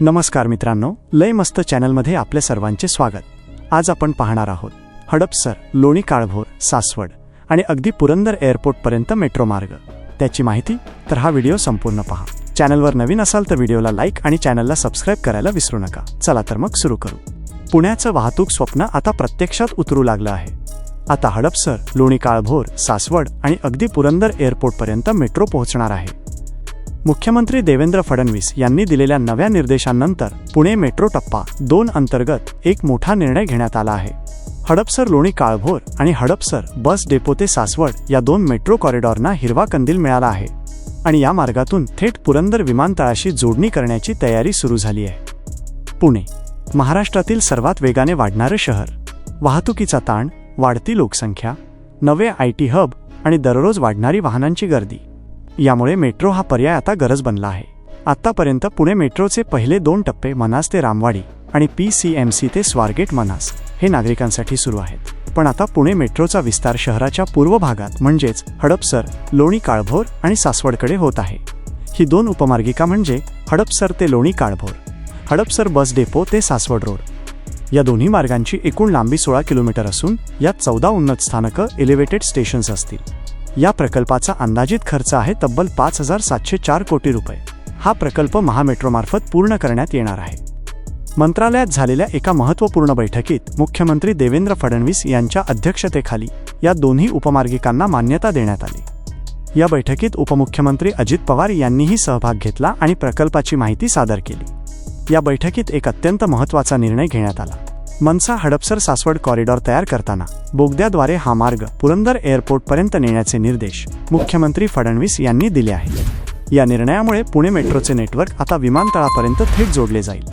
नमस्कार मित्रांनो लय मस्त चॅनलमध्ये आपल्या सर्वांचे स्वागत. आज आपण पाहणार आहोत हडपसर लोणी काळभोर सासवड आणि अगदी पुरंदर एअरपोर्टपर्यंत मेट्रो मार्ग. त्याची माहिती? तर हा व्हिडिओ संपूर्ण पहा. चॅनलवर नवीन असाल तर व्हिडिओला लाईक आणि चॅनलला सबस्क्राईब करायला विसरू नका. चला तर मग सुरू करू. पुण्याचं वाहतूक स्वप्न आता प्रत्यक्षात उतरू लागलं आहे. आता हडपसर लोणी काळभोर सासवड आणि अगदी पुरंदर एअरपोर्टपर्यंत मेट्रो पोहोचणार आहे. मुख्यमंत्री देवेंद्र फडणवीस यांनी दिलेल्या नव्या निर्देशांनंतर पुणे मेट्रो टप्पा दोन अंतर्गत एक मोठा निर्णय घेण्यात आला आहे. हडपसर लोणी काळभोर आणि हडपसर बस डेपो ते सासवड या दोन मेट्रो कॉरिडॉरना हिरवा कंदील मिळाला आहे आणि या मार्गातून थेट पुरंदर विमानतळाशी जोडणी करण्याची तयारी सुरू झाली आहे. पुणे महाराष्ट्रातील सर्वात वेगाने वाढणारं शहर. वाहतुकीचा ताण वाढती लोकसंख्या नवे आय टी हब आणि दररोज वाढणारी वाहनांची गर्दी. यामुळे मेट्रो हा पर्याय आता गरज बनला आहे. आतापर्यंत पुणे मेट्रोचे पहिले दोन टप्पे मनास ते रामवाडी आणि पी सी एम सी ते स्वारगेट मनास हे नागरिकांसाठी सुरू आहेत. पण आता पुणे मेट्रोचा विस्तार शहराच्या पूर्व भागात म्हणजेच हडपसर लोणी काळभोर आणि सासवडकडे होत आहे. ही दोन उपमार्गिका म्हणजे हडपसर ते लोणी काळभोर हडपसर बस डेपो ते सासवड रोड. या दोन्ही मार्गांची एकूण लांबी सोळा किलोमीटर असून यात चौदा उन्नत स्थानकं एलिव्हेटेड स्टेशन्स असतील. या प्रकल्पाचा अंदाजित खर्च आहे तब्बल पाच हजार सातशे चार कोटी रुपये. हा प्रकल्प महामेट्रोमार्फत पूर्ण करण्यात येणार आहे. मंत्रालयात झालेल्या एका महत्त्वपूर्ण बैठकीत मुख्यमंत्री देवेंद्र फडणवीस यांच्या अध्यक्षतेखाली या दोन्ही उपमार्गिकांना मान्यता देण्यात आली. या बैठकीत उपमुख्यमंत्री अजित पवार यांनीही सहभाग घेतला आणि प्रकल्पाची माहिती सादर केली. या बैठकीत एक अत्यंत महत्त्वाचा निर्णय घेण्यात आला. मनसा हडपसर सासवड कॉरिडॉर तयार करताना बोगद्याद्वारे हा मार्ग पुरंदर एअरपोर्टपर्यंत नेण्याचे निर्देश मुख्यमंत्री फडणवीस यांनी दिले आहेत. या निर्णयामुळे पुणे मेट्रोचे नेटवर्क आता विमानतळापर्यंत थेट जोडले जाईल.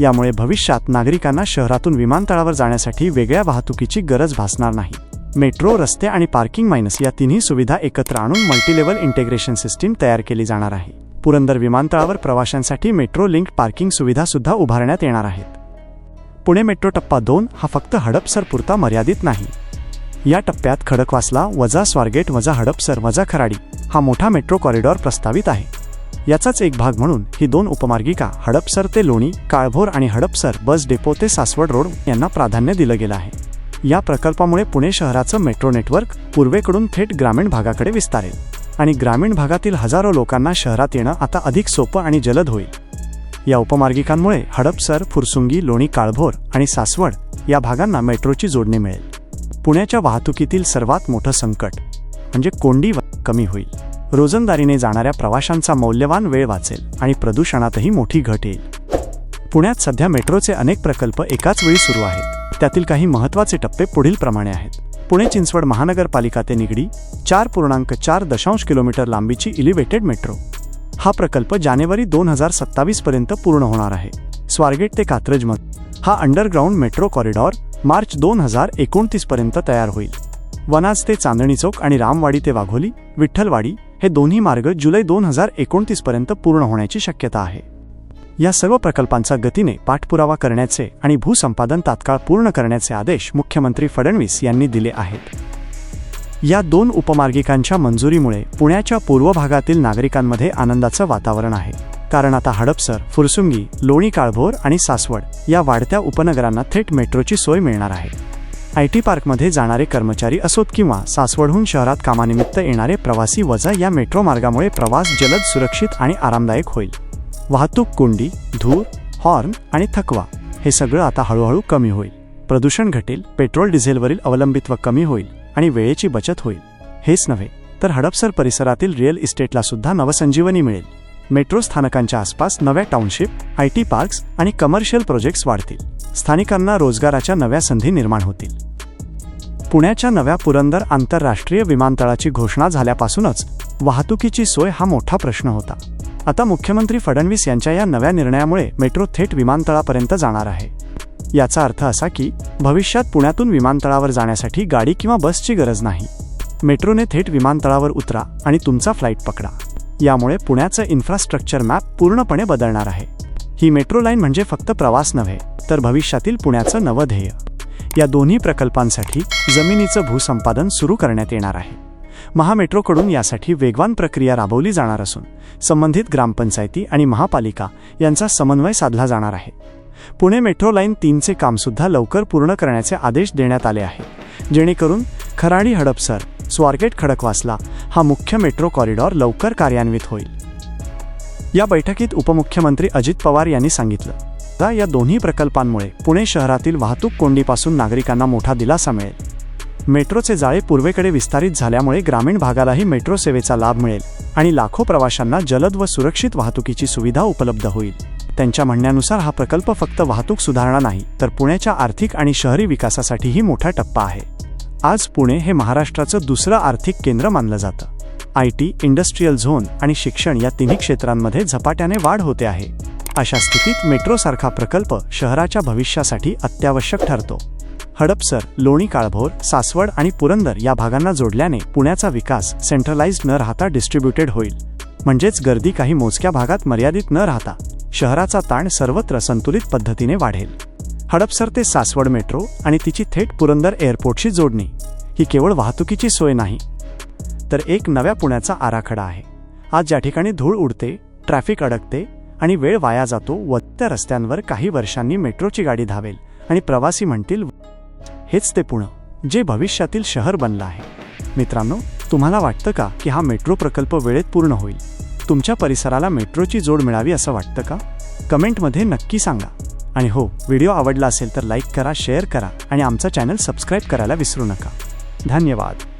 यामुळे भविष्यात नागरिकांना शहरातून विमानतळावर जाण्यासाठी वेगळ्या वाहतुकीची गरज भासणार नाही. मेट्रो रस्ते आणि पार्किंग मायनस या तिन्ही सुविधा एकत्र आणून मल्टीलेवल इंटेग्रेशन सिस्टीम तयार केली जाणार आहे. पुरंदर विमानतळावर प्रवाशांसाठी मेट्रो लिंक पार्किंग सुविधा सुद्धा उभारण्यात येणार आहेत. पुणे मेट्रो टप्पा दोन हा फक्त हडपसरपुरता मर्यादित नाही. या टप्प्यात खडकवासला वजा स्वारगेट वजा हडपसर वजा खराडी हा मोठा मेट्रो कॉरिडॉर प्रस्तावित आहे. याचाच एक भाग म्हणून ही दोन उपमार्गिका हडपसर ते लोणी काळभोर आणि हडपसर बस डेपो ते सासवड रोड यांना प्राधान्य दिलं गेलं आहे. या प्रकल्पामुळे पुणे शहराचं मेट्रो नेटवर्क पूर्वेकडून थेट ग्रामीण भागाकडे विस्तारेल. आणि ग्रामीण भागातील हजारो लोकांना शहरात येणं आता अधिक सोपं आणि जलद होईल. या उपमार्गिकांमुळे हडपसर फुरसुंगी लोणी काळभोर आणि सासवड या भागांना मेट्रोची जोडणी मिळेल. पुण्याच्या वाहतुकीतील सर्वात मोठं संकट म्हणजे कोंडी कमी होईल. रोजंदारीने जाणाऱ्या प्रवाशांचा मौल्यवान वेळ वाचेल आणि प्रदूषणातही मोठी घट येईल. पुण्यात सध्या मेट्रोचे अनेक प्रकल्प एकाच वेळी सुरू आहेत. त्यातील काही महत्त्वाचे टप्पे पुढील प्रमाणे आहेत. पुणे चिंचवड महानगरपालिका ते निगडी चार पूर्णांक चार दशांश किलोमीटर लांबीची इलिव्हेटेड मेट्रो हा प्रकल्प जानेवारी दोन हजार सत्तावीस पर्यंत पूर्ण होणार आहे. स्वारगेट ते कात्रजमध हा अंडरग्राऊंड मेट्रो कॉरिडॉर मार्च दोन हजार एकोणतीस पर्यंत तयार होईल. वनाज ते चांदणी चौक आणि रामवाडी ते वाघोली विठ्ठलवाडी हे दोन्ही मार्ग जुलै दोन हजार एकोणतीस पर्यंत पूर्ण होण्याची शक्यता आहे. या सर्व प्रकल्पांचा गतीने पाठपुरावा करण्याचे आणि भूसंपादन तात्काळ पूर्ण करण्याचे आदेश मुख्यमंत्री फडणवीस यांनी दिले आहेत. या दोन उपमार्गिकांच्या मंजुरीमुळे पुण्याच्या पूर्व भागातील नागरिकांमध्ये आनंदाचं वातावरण आहे. कारण आता हडपसर फुरसुंगी लोणी काळभोर आणि सासवड या वाढत्या उपनगरांना थेट मेट्रोची सोय मिळणार आहे. आय टी पार्कमध्ये जाणारे कर्मचारी असोत किंवा सासवडहून शहरात कामानिमित्त येणारे प्रवासी वजा या मेट्रो मार्गामुळे प्रवास जलद सुरक्षित आणि आरामदायक होईल. वाहतूक कोंडी धूर हॉर्न आणि थकवा हे सगळं आता हळूहळू कमी होईल. प्रदूषण घटेल पेट्रोल डिझेलवरील अवलंबित्व कमी होईल. आणि वेळेची बचत होईल. हेच नव्हे तर हडपसर परिसरातील रिअल इस्टेटला सुद्धा नवसंजीवनी मिळेल. मेट्रो स्थानकांच्या आसपास नव्या टाउनशिप आय टी पार्क्स आणि कमर्शियल प्रोजेक्ट्स वाढतील. स्थानिकांना रोजगाराच्या नव्या संधी निर्माण होतील. पुण्याच्या नव्या पुरंदर आंतरराष्ट्रीय विमानतळाची घोषणा झाल्यापासूनच वाहतुकीची सोय हा मोठा प्रश्न होता. आता मुख्यमंत्री फडणवीस यांच्या या नव्या निर्णयामुळे मेट्रो थेट विमानतळापर्यंत जाणार आहे. याचा अर्थ असा की भविष्यात पुण्यातून विमानतळावर जाण्यासाठी गाडी किंवा बसची गरज नाही. मेट्रोने थेट विमानतळावर उतरा आणि तुमचा फ्लाईट पकडा. यामुळे पुण्याचं इन्फ्रास्ट्रक्चर मॅप पूर्णपणे बदलणार आहे. ही मेट्रो लाईन म्हणजे फक्त प्रवास नव्हे तर भविष्यातील पुण्याचं नवं ध्येय. या दोन्ही प्रकल्पांसाठी जमिनीचं भूसंपादन सुरू करण्यात येणार आहे. महामेट्रोकडून यासाठी वेगवान प्रक्रिया राबवली जाणार असून संबंधित ग्रामपंचायती आणि महापालिका यांचा समन्वय साधला जाणार आहे. पुणे मेट्रो लाईन तीनचे कामसुद्धा लवकर पूर्ण करण्याचे आदेश देण्यात आले आहे. जेणेकरून खराडी हडपसर स्वारगेट खडकवासला हा मुख्य मेट्रो कॉरिडॉर लवकर कार्यान्वित होईल. या बैठकीत उपमुख्यमंत्री अजित पवार यांनी सांगितलं. तर या दोन्ही प्रकल्पांमुळे पुणे शहरातील वाहतूक कोंडीपासून नागरिकांना मोठा दिलासा मिळेल. मेट्रोचे जाळे पूर्वेकडे विस्तारित झाल्यामुळे ग्रामीण भागालाही मेट्रो सेवेचा लाभ मिळेल आणि लाखो प्रवाशांना जलद व सुरक्षित वाहतुकीची सुविधा उपलब्ध होईल. त्यांच्या म्हणण्यानुसार हा प्रकल्प फक्त वाहतूक सुधारणा नाही तर पुण्याच्या आर्थिक आणि शहरी विकासासाठीही मोठा टप्पा आहे. आज पुणे हे महाराष्ट्राचं दुसरं आर्थिक केंद्र मानलं जातं. आय टी इंडस्ट्रीयल झोन आणि शिक्षण या तिन्ही क्षेत्रांमध्ये झपाट्याने वाढ होते आहे. अशा स्थितीत मेट्रोसारखा प्रकल्प शहराच्या भविष्यासाठी अत्यावश्यक ठरतो. हडपसर लोणी काळभोर सासवड आणि पुरंदर या भागांना जोडल्याने पुण्याचा विकास सेंट्रलाइज्ड न राहता डिस्ट्रीब्युटेड होईल. म्हणजेच गर्दी काही मोजक्या भागात मर्यादित न राहता. शहराचा ताण सर्वत्र संतुलित पद्धतीने वाढेल. हडपसर ते सासवड मेट्रो आणि तिची थेट पुरंदर एअरपोर्टशी जोडणी. ही केवळ वाहतुकीची सोय नाही तर एक नव्या पुण्याचा आराखडा आहे. आज ज्या ठिकाणी धूळ उडते ट्रॅफिक अडकते आणि वेळ वाया जातो व त्या रस्त्यांवर काही वर्षांनी मेट्रोची गाडी धावेल आणि प्रवासी म्हणतील हेच ते पुणं जे भविष्यातील शहर बनलं आहे. मित्रांनो तुम्हाला वाटतं का की हा मेट्रो प्रकल्प वेळेत पूर्ण होईल? तुमच्या परिसराला मेट्रोची जोड मिळावी असं वाटतं का? कमेंटमध्ये नक्की सांगा. आणि हो व्हिडिओ आवडला असेल तर लाईक करा शेअर करा आणि आमचा चॅनल सबस्क्राईब करायला विसरू नका. धन्यवाद.